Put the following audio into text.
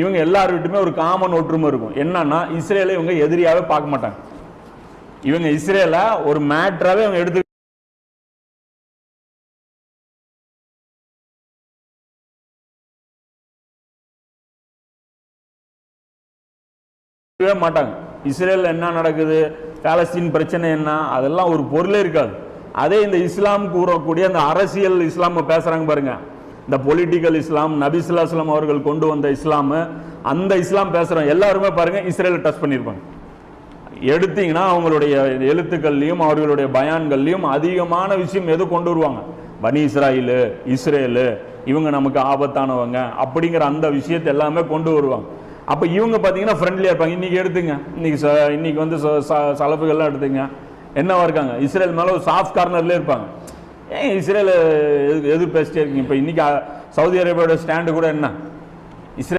இவங்க எல்லார்கிட்டுமே ஒரு காமன் ஒற்றுமை இருக்கும். என்னன்னா இஸ்ரேலை இவங்க எதிரியாவே பார்க்க மாட்டாங்க. இவங்க இஸ்ரேலை ஒரு மேட்ராவே இவங்க எடுத்து மாட்டாங்க. இஸ்ரேல் என்ன நடக்குது? பாலஸ்தீன் பிரச்சனை என்ன? அதெல்லாம் ஒரு பொருளே இருக்காது. அதே இந்த இஸ்லாம் கூறக்கூடிய அந்த அரசியல் இஸ்லாம் பேசுறாங்க பாருங்க. இந்த பொலிட்டிக்கல் இஸ்லாம் நபிசுல்லா இஸ்லாம் அவர்கள் கொண்டு வந்த இஸ்லாம் அந்த இஸ்லாம் பேசுகிறோம் எல்லாருமே பாருங்க இஸ்ரேலை டச் பண்ணியிருப்பாங்க எடுத்தீங்கன்னா அவங்களுடைய எழுத்துக்கள்லையும் அவர்களுடைய பயான்கள்லையும் அதிகமான விஷயம் எது கொண்டு வருவாங்க? பனி இஸ்ராயிலு இஸ்ரேலு இவங்க நமக்கு ஆபத்தானவங்க அப்படிங்கிற அந்த விஷயத்தை எல்லாமே கொண்டு வருவாங்க. அப்போ இவங்க பார்த்தீங்கன்னா ஃப்ரெண்ட்லியாக இருப்பாங்க. இன்றைக்கி எடுத்துங்க. இன்னைக்கு ச- இன்னைக்கு வந்து ச- ச- சலப்புகள்லாம் எடுத்துங்க. என்னவா இருக்காங்க? இஸ்ரேல் மேலே ஒரு சாஃப்ட் கார்னர்லேயே இருப்பாங்க. ஏன் இஸ்ரேல் எது எது பேசிட்டே இருக்கீங்க? இப்போ இன்றைக்கி சவுதி அரேபியாவோட ஸ்டாண்டு கூட என்ன?